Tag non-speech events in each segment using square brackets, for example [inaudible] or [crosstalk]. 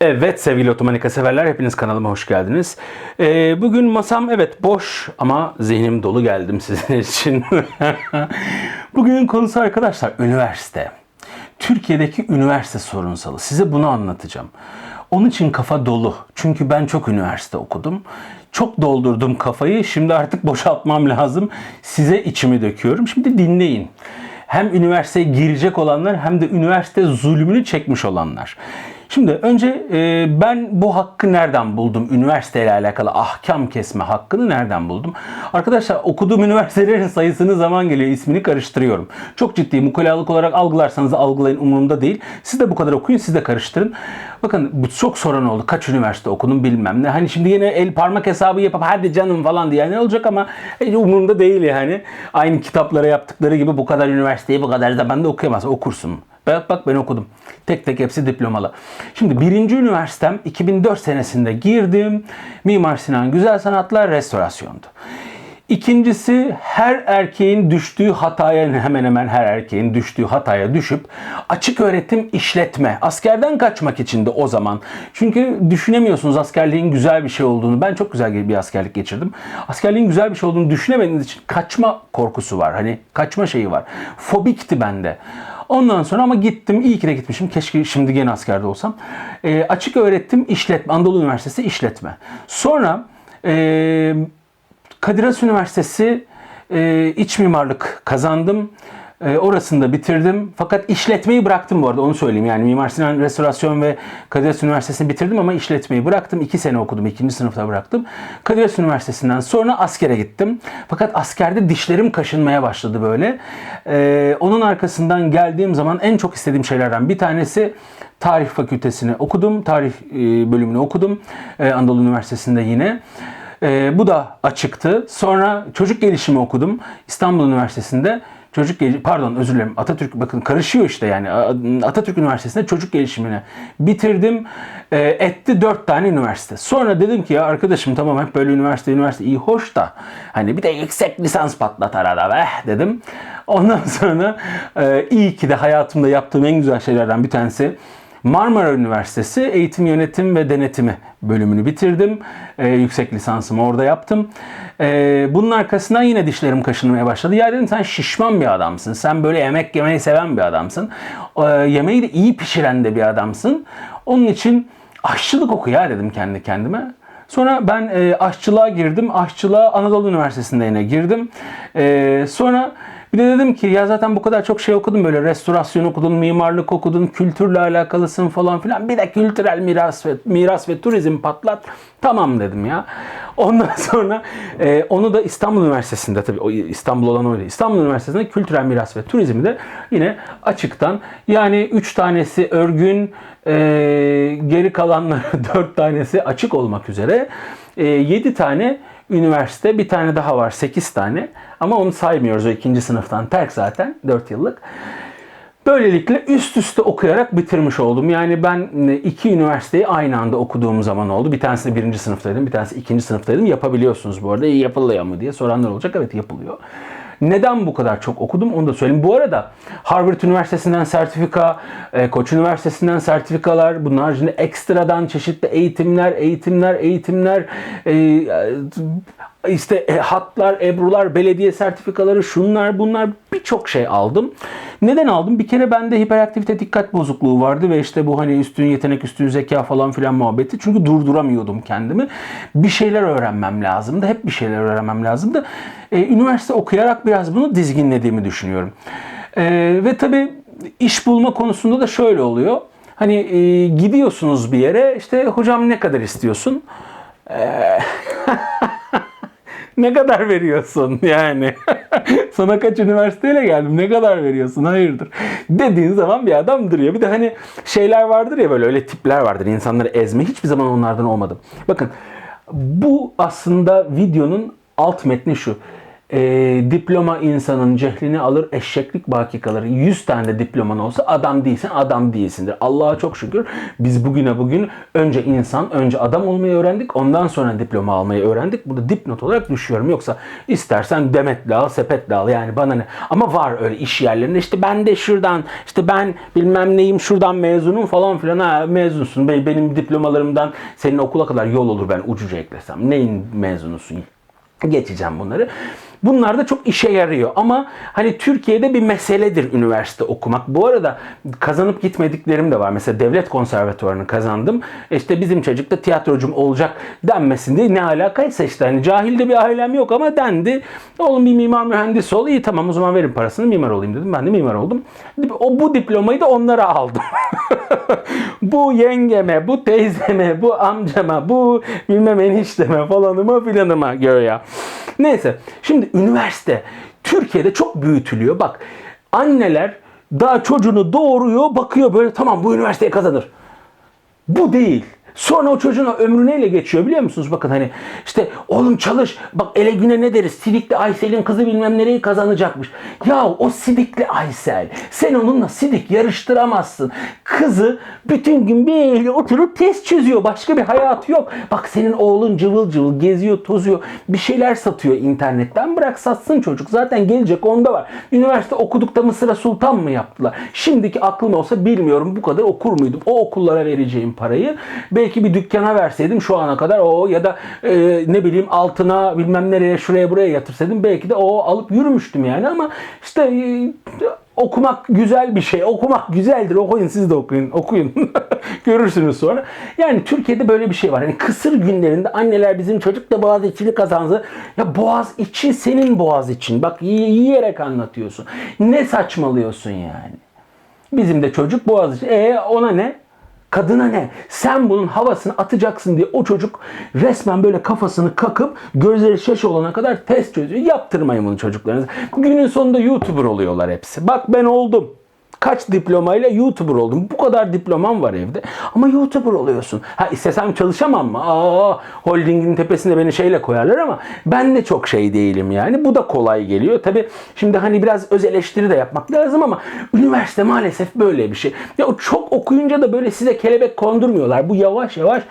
Evet sevgili otomanika severler hepiniz kanalıma hoş geldiniz. Ee, bugün masam evet boş ama zihnim dolu geldim [laughs] sizin için. Bugünün konusu arkadaşlar üniversite. Türkiye'deki üniversite sorunsalı. Size bunu anlatacağım. Onun için kafa dolu. Çünkü ben çok üniversite okudum. Çok doldurdum kafayı. Şimdi artık boşaltmam lazım. Size içimi döküyorum. Şimdi dinleyin hem üniversiteye girecek olanlar hem de üniversite zulmünü çekmiş olanlar. Şimdi önce e, ben bu hakkı nereden buldum? Üniversiteyle alakalı ahkam kesme hakkını nereden buldum? Arkadaşlar okuduğum [laughs] üniversitelerin sayısını zaman geliyor ismini karıştırıyorum. Çok ciddi mukalalık olarak algılarsanız algılayın umurumda değil. Siz de bu kadar okuyun siz de karıştırın. Bakın bu çok soran oldu. Kaç üniversite okudum bilmem ne. Hani şimdi yine el parmak hesabı yapıp hadi canım falan diye ne olacak ama e, umurumda değil yani. Aynı kitaplara yaptıkları gibi bu kadar üniversiteyi bu kadar zamanda okuyamaz. Okursun. Bak bak ben okudum. Tek tek hepsi diplomalı. Şimdi birinci üniversitem 2004 senesinde girdim. Mimar Sinan Güzel Sanatlar Restorasyondu. İkincisi her erkeğin düştüğü hataya hemen hemen her erkeğin düştüğü hataya düşüp açık öğretim işletme. Askerden kaçmak için de o zaman. Çünkü düşünemiyorsunuz askerliğin güzel bir şey olduğunu. Ben çok güzel bir askerlik geçirdim. Askerliğin güzel bir şey olduğunu düşünemediğiniz için kaçma korkusu var. Hani kaçma şeyi var. Fobikti bende. Ondan sonra ama gittim. iyi ki de gitmişim. Keşke şimdi gene askerde olsam. E, açık öğretim işletme. Anadolu Üniversitesi işletme. Sonra e, Kadir Has Üniversitesi e, iç mimarlık kazandım. E, orasını da bitirdim. Fakat işletmeyi bıraktım bu arada onu söyleyeyim. Yani Mimar Sinan Restorasyon ve Kadir Has Üniversitesi'ni bitirdim ama işletmeyi bıraktım. İki sene okudum. ikinci sınıfta bıraktım. Kadir Has Üniversitesi'nden sonra askere gittim. Fakat askerde dişlerim kaşınmaya başladı böyle. E, onun arkasından geldiğim zaman en çok istediğim şeylerden bir tanesi Tarih Fakültesini okudum. Tarih e, bölümünü okudum. E, Anadolu Üniversitesi'nde yine. Bu da açıktı. Sonra çocuk gelişimi okudum İstanbul Üniversitesi'nde. Çocuk gel pardon özür dilerim Atatürk bakın karışıyor işte yani Atatürk Üniversitesi'nde çocuk gelişimini bitirdim. E, etti dört tane üniversite. Sonra dedim ki ya arkadaşım tamam hep böyle üniversite üniversite iyi hoş da hani bir de yüksek lisans patlat arada be dedim. Ondan [laughs] sonra e, iyi ki de hayatımda yaptığım en güzel şeylerden bir tanesi Marmara Üniversitesi Eğitim Yönetim ve Denetimi bölümünü bitirdim. Ee, yüksek lisansımı orada yaptım. Ee, bunun arkasından yine dişlerim kaşınmaya başladı. Ya dedim sen şişman bir adamsın. Sen böyle yemek yemeyi seven bir adamsın. Ee, yemeği de iyi pişiren de bir adamsın. Onun için aşçılık oku ya dedim kendi kendime. Sonra ben e, aşçılığa girdim. Aşçılığa Anadolu Üniversitesi'nde yine girdim. E, sonra bir de dedim ki ya zaten bu kadar çok şey okudum böyle restorasyon okudun, mimarlık okudun, kültürle alakalısın falan filan. Bir de kültürel miras ve miras ve turizm patlat. Tamam dedim ya. Ondan [laughs] sonra e, onu da İstanbul Üniversitesi'nde tabii İstanbul olan öyle. İstanbul Üniversitesi'nde kültürel miras ve turizmi de yine açıktan yani 3 tanesi örgün e, geri kalanları 4 [laughs] tanesi açık olmak üzere e, 7 tane üniversite bir tane daha var 8 tane ama onu saymıyoruz o ikinci sınıftan terk zaten 4 yıllık. Böylelikle üst üste okuyarak bitirmiş oldum. Yani ben iki üniversiteyi aynı anda okuduğum zaman oldu. Bir tanesi birinci sınıftaydım, bir tanesi ikinci sınıftaydım. Yapabiliyorsunuz bu arada. Yapılıyor mu diye soranlar olacak. Evet yapılıyor. Neden bu kadar çok okudum onu da söyleyeyim. Bu arada Harvard Üniversitesi'nden sertifika, e, Koç Üniversitesi'nden sertifikalar, bunun haricinde ekstradan çeşitli eğitimler, eğitimler, eğitimler, e, işte e, hatlar, ebrular, belediye sertifikaları, şunlar bunlar birçok şey aldım. Neden aldım? Bir kere bende hiperaktivite dikkat bozukluğu vardı ve işte bu hani üstün yetenek, üstün zeka falan filan muhabbeti. Çünkü durduramıyordum kendimi. Bir şeyler öğrenmem lazımdı. Hep bir şeyler öğrenmem lazımdı. Ee, üniversite okuyarak biraz bunu dizginlediğimi düşünüyorum. Ee, ve tabii iş bulma konusunda da şöyle oluyor. Hani e, gidiyorsunuz bir yere işte hocam ne kadar istiyorsun? Eee [laughs] ne kadar veriyorsun yani? [laughs] Sana kaç üniversiteyle geldim ne kadar veriyorsun hayırdır? Dediğin zaman bir adam duruyor. Bir de hani şeyler vardır ya böyle öyle tipler vardır insanları ezme. Hiçbir zaman onlardan olmadım. Bakın bu aslında videonun alt metni şu. Diploma insanın cehlini alır, eşeklik baki kalır. 100 tane de diploman olsa adam değilsen adam değilsindir. Allah'a çok şükür biz bugüne bugün önce insan, önce adam olmayı öğrendik. Ondan sonra diploma almayı öğrendik. Bunu dipnot olarak düşüyorum. Yoksa istersen demetle al, sepetle al. Yani bana ne. Ama var öyle iş yerlerinde işte ben de şuradan, işte ben bilmem neyim şuradan mezunum falan filan. Ha mezunsun. Benim diplomalarımdan senin okula kadar yol olur ben ucuca eklesem. Neyin mezunusun? Geçeceğim bunları. Bunlar da çok işe yarıyor ama hani Türkiye'de bir meseledir üniversite okumak. Bu arada kazanıp gitmediklerim de var. Mesela devlet konservatuvarını kazandım. İşte bizim çocuk da tiyatrocum olacak denmesin diye ne alakaysa işte hani cahil de bir ailem yok ama dendi. Oğlum bir mimar mühendis ol. İyi tamam o zaman verin parasını mimar olayım dedim. Ben de mimar oldum. O bu diplomayı da onlara aldım. [laughs] bu yengeme, bu teyzeme, bu amcama, bu bilmem enişteme falanıma filanıma göğe. Neyse şimdi üniversite Türkiye'de çok büyütülüyor. Bak anneler daha çocuğunu doğuruyor bakıyor böyle tamam bu üniversiteye kazanır. Bu değil. Sonra o çocuğun ömrü neyle geçiyor biliyor musunuz? Bakın hani işte oğlum çalış. Bak ele güne ne deriz? Sidikli Aysel'in kızı bilmem nereyi kazanacakmış. Ya o Sidikli Aysel. Sen onunla Sidik yarıştıramazsın. Kızı bütün gün böyle oturup test çözüyor. Başka bir hayatı yok. Bak senin oğlun cıvıl cıvıl geziyor, tozuyor. Bir şeyler satıyor internetten. Bırak satsın çocuk. Zaten gelecek onda var. Üniversite okudukta Mısır'a sultan mı yaptılar? Şimdiki aklım olsa bilmiyorum bu kadar okur muydum? O okullara vereceğim parayı belki bir dükkana verseydim şu ana kadar o ya da e, ne bileyim altına bilmem nereye şuraya buraya yatırsaydım belki de o alıp yürümüştüm yani ama işte e, okumak güzel bir şey. Okumak güzeldir. Okuyun siz de okuyun. Okuyun. [laughs] Görürsünüz sonra. Yani Türkiye'de böyle bir şey var. Yani kısır günlerinde anneler bizim çocuk da boğaz içini kazandı. Ya boğaz için senin boğaz için. Bak yiyerek anlatıyorsun. Ne saçmalıyorsun yani? Bizim de çocuk boğaz için. E ona ne? Kadına ne? Sen bunun havasını atacaksın diye o çocuk resmen böyle kafasını kakıp gözleri şaş olana kadar test çözüyor. Yaptırmayın bunu çocuklarınıza. Günün sonunda YouTuber oluyorlar hepsi. Bak ben oldum. Kaç diplomayla YouTuber oldum. Bu kadar diplomam var evde. Ama YouTuber oluyorsun. Ha istesem çalışamam mı? Aa, holdingin tepesinde beni şeyle koyarlar ama ben de çok şey değilim yani. Bu da kolay geliyor. Tabi şimdi hani biraz öz eleştiri de yapmak lazım ama üniversite maalesef böyle bir şey. Ya çok okuyunca da böyle size kelebek kondurmuyorlar. Bu yavaş yavaş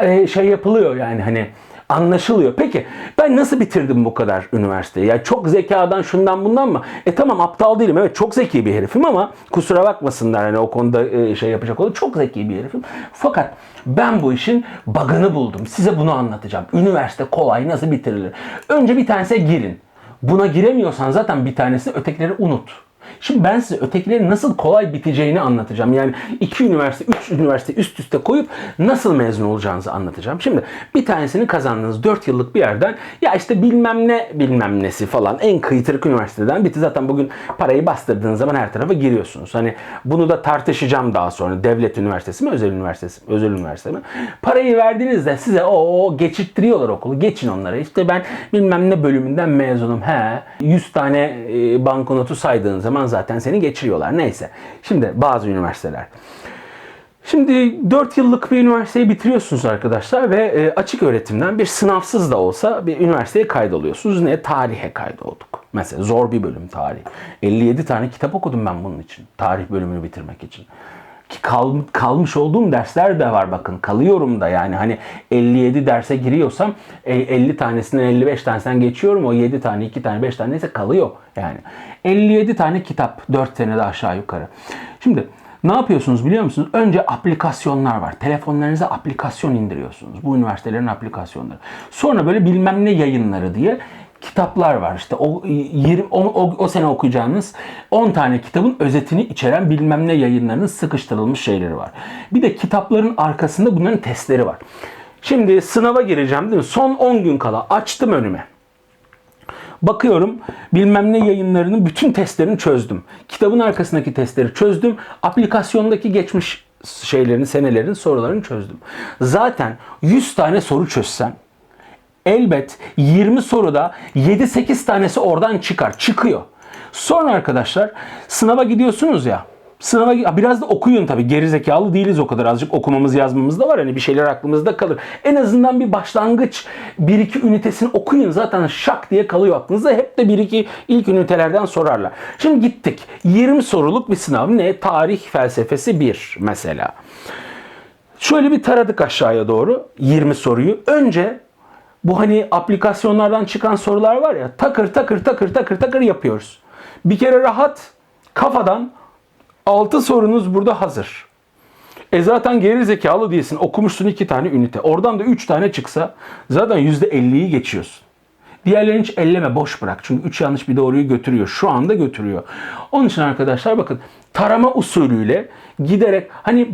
e, şey yapılıyor yani hani anlaşılıyor. Peki ben nasıl bitirdim bu kadar üniversiteyi? Ya çok zekadan şundan bundan mı? E tamam aptal değilim. Evet çok zeki bir herifim ama kusura bakmasınlar hani o konuda e, şey yapacak olur. Çok zeki bir herifim. Fakat ben bu işin bug'ını buldum. Size bunu anlatacağım. Üniversite kolay nasıl bitirilir? Önce bir tanesine girin. Buna giremiyorsan zaten bir tanesini ötekileri unut. Şimdi ben size ötekilerin nasıl kolay biteceğini anlatacağım. Yani iki üniversite, üç üniversite üst üste koyup nasıl mezun olacağınızı anlatacağım. Şimdi bir tanesini kazandınız 4 yıllık bir yerden ya işte bilmem ne bilmem nesi falan en kıytırık üniversiteden bitti. Zaten bugün parayı bastırdığınız zaman her tarafa giriyorsunuz. Hani bunu da tartışacağım daha sonra. Devlet üniversitesi mi, özel üniversitesi mi, özel üniversite mi? Parayı verdiğinizde size o geçirttiriyorlar okulu. Geçin onlara. İşte ben bilmem ne bölümünden mezunum. He. 100 tane e, bankonotu saydığın zaman zaten seni geçiriyorlar. Neyse. Şimdi bazı üniversiteler. Şimdi 4 yıllık bir üniversiteyi bitiriyorsunuz arkadaşlar ve e, açık öğretimden bir sınavsız da olsa bir üniversiteye kaydoluyorsunuz. Ne? Tarihe kaydolduk. Mesela zor bir bölüm tarih. 57 tane kitap okudum ben bunun için. Tarih bölümünü bitirmek için. Ki kal, kalmış olduğum dersler de var bakın. Kalıyorum da yani hani 57 derse giriyorsam e, 50 tanesinden 55 tanesinden geçiyorum. O 7 tane, 2 tane, 5 tane neyse kalıyor yani. 57 tane kitap 4 senede aşağı yukarı. Şimdi ne yapıyorsunuz biliyor musunuz? Önce aplikasyonlar var. Telefonlarınıza aplikasyon indiriyorsunuz. Bu üniversitelerin aplikasyonları. Sonra böyle bilmem ne yayınları diye kitaplar var. İşte o 20 o, o, o sene okuyacağınız 10 tane kitabın özetini içeren bilmem ne yayınlarının sıkıştırılmış şeyleri var. Bir de kitapların arkasında bunların testleri var. Şimdi sınava gireceğim değil mi? Son 10 gün kala açtım önüme. Bakıyorum bilmem ne yayınlarının bütün testlerini çözdüm. Kitabın arkasındaki testleri çözdüm. Aplikasyondaki geçmiş şeylerin, senelerin sorularını çözdüm. Zaten 100 tane soru çözsem elbet 20 soruda 7-8 tanesi oradan çıkar. Çıkıyor. Sonra arkadaşlar sınava gidiyorsunuz ya. Sınava biraz da okuyun tabii. Geri zekalı değiliz o kadar. Azıcık okumamız yazmamız da var. Hani bir şeyler aklımızda kalır. En azından bir başlangıç 1-2 ünitesini okuyun. Zaten şak diye kalıyor aklınızda. Hep de 1-2 ilk ünitelerden sorarlar. Şimdi gittik. 20 soruluk bir sınav. Ne? Tarih felsefesi 1 mesela. Şöyle bir taradık aşağıya doğru 20 soruyu. Önce bu hani aplikasyonlardan çıkan sorular var ya takır takır takır takır takır yapıyoruz. Bir kere rahat kafadan 6 sorunuz burada hazır. E zaten geri zekalı değilsin. Okumuşsun 2 tane ünite. Oradan da 3 tane çıksa zaten %50'yi geçiyorsun. Diğerlerini hiç elleme boş bırak. Çünkü 3 yanlış bir doğruyu götürüyor. Şu anda götürüyor. Onun için arkadaşlar bakın tarama usulüyle giderek hani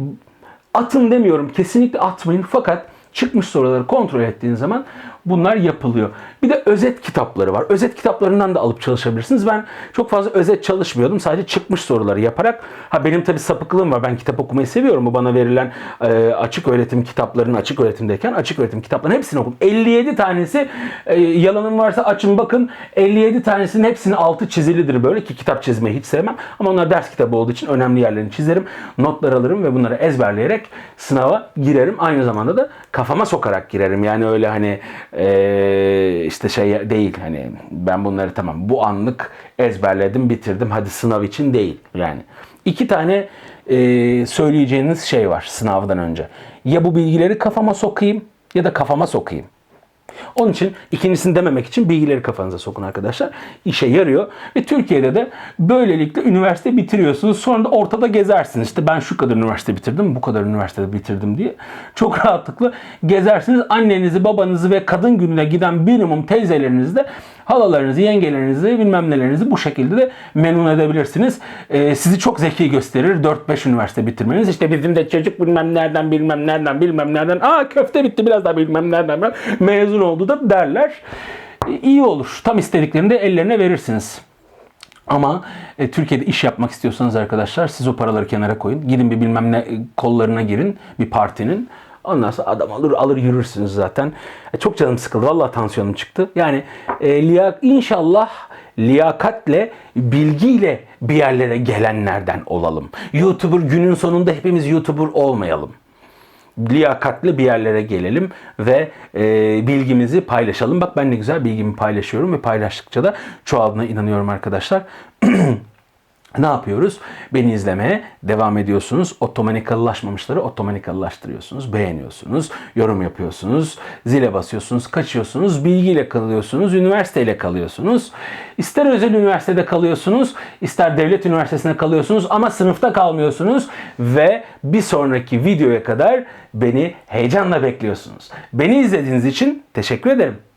atın demiyorum kesinlikle atmayın fakat çıkmış soruları kontrol ettiğin zaman bunlar yapılıyor. Bir de özet kitapları var. Özet kitaplarından da alıp çalışabilirsiniz. Ben çok fazla özet çalışmıyordum. Sadece çıkmış soruları yaparak. Ha benim tabii sapıklığım var. Ben kitap okumayı seviyorum. Bu bana verilen e, açık öğretim kitaplarının açık öğretimdeyken açık öğretim kitaplarının hepsini okudum. 57 tanesi e, yalanım varsa açın bakın. 57 tanesinin hepsinin altı çizilidir böyle ki kitap çizmeyi hiç sevmem. Ama onlar ders kitabı olduğu için önemli yerlerini çizerim. Notlar alırım ve bunları ezberleyerek sınava girerim. Aynı zamanda da kafama sokarak girerim. Yani öyle hani e, işte şey değil hani ben bunları tamam bu anlık ezberledim bitirdim hadi sınav için değil yani. iki tane e, söyleyeceğiniz şey var sınavdan önce. Ya bu bilgileri kafama sokayım ya da kafama sokayım. Onun için ikincisini dememek için bilgileri kafanıza sokun arkadaşlar. İşe yarıyor. Ve Türkiye'de de böylelikle üniversite bitiriyorsunuz. Sonra da ortada gezersiniz. İşte ben şu kadar üniversite bitirdim, bu kadar üniversitede bitirdim diye. Çok rahatlıkla gezersiniz. Annenizi, babanızı ve kadın gününe giden minimum teyzelerinizi de halalarınızı, yengelerinizi, bilmem nelerinizi bu şekilde de memnun edebilirsiniz. Ee, sizi çok zeki gösterir 4-5 üniversite bitirmeniz. İşte bizim de çocuk bilmem nereden, bilmem nereden, bilmem nereden. Aa köfte bitti biraz daha bilmem nereden. Mezun oldu da derler. Ee, iyi olur. Tam istediklerini de ellerine verirsiniz. Ama e, Türkiye'de iş yapmak istiyorsanız arkadaşlar siz o paraları kenara koyun. Gidin bir bilmem ne e, kollarına girin bir partinin. Ondan sonra adam alır alır yürürsünüz zaten. E, çok canım sıkıldı. Vallahi tansiyonum çıktı. Yani e, liyak, inşallah liyakatle, bilgiyle bir yerlere gelenlerden olalım. YouTuber günün sonunda hepimiz YouTuber olmayalım liyakatli bir yerlere gelelim ve e, bilgimizi paylaşalım. Bak ben ne güzel bilgimi paylaşıyorum ve paylaştıkça da çoğaldığına inanıyorum arkadaşlar. [clears throat] Ne yapıyoruz? Beni izlemeye devam ediyorsunuz. Otomanikalılaşmamışları otomanikalılaştırıyorsunuz. Beğeniyorsunuz, yorum yapıyorsunuz, zile basıyorsunuz, kaçıyorsunuz, bilgiyle kalıyorsunuz, üniversiteyle kalıyorsunuz. İster özel üniversitede kalıyorsunuz, ister devlet üniversitesinde kalıyorsunuz ama sınıfta kalmıyorsunuz ve bir sonraki videoya kadar beni heyecanla bekliyorsunuz. Beni izlediğiniz için teşekkür ederim.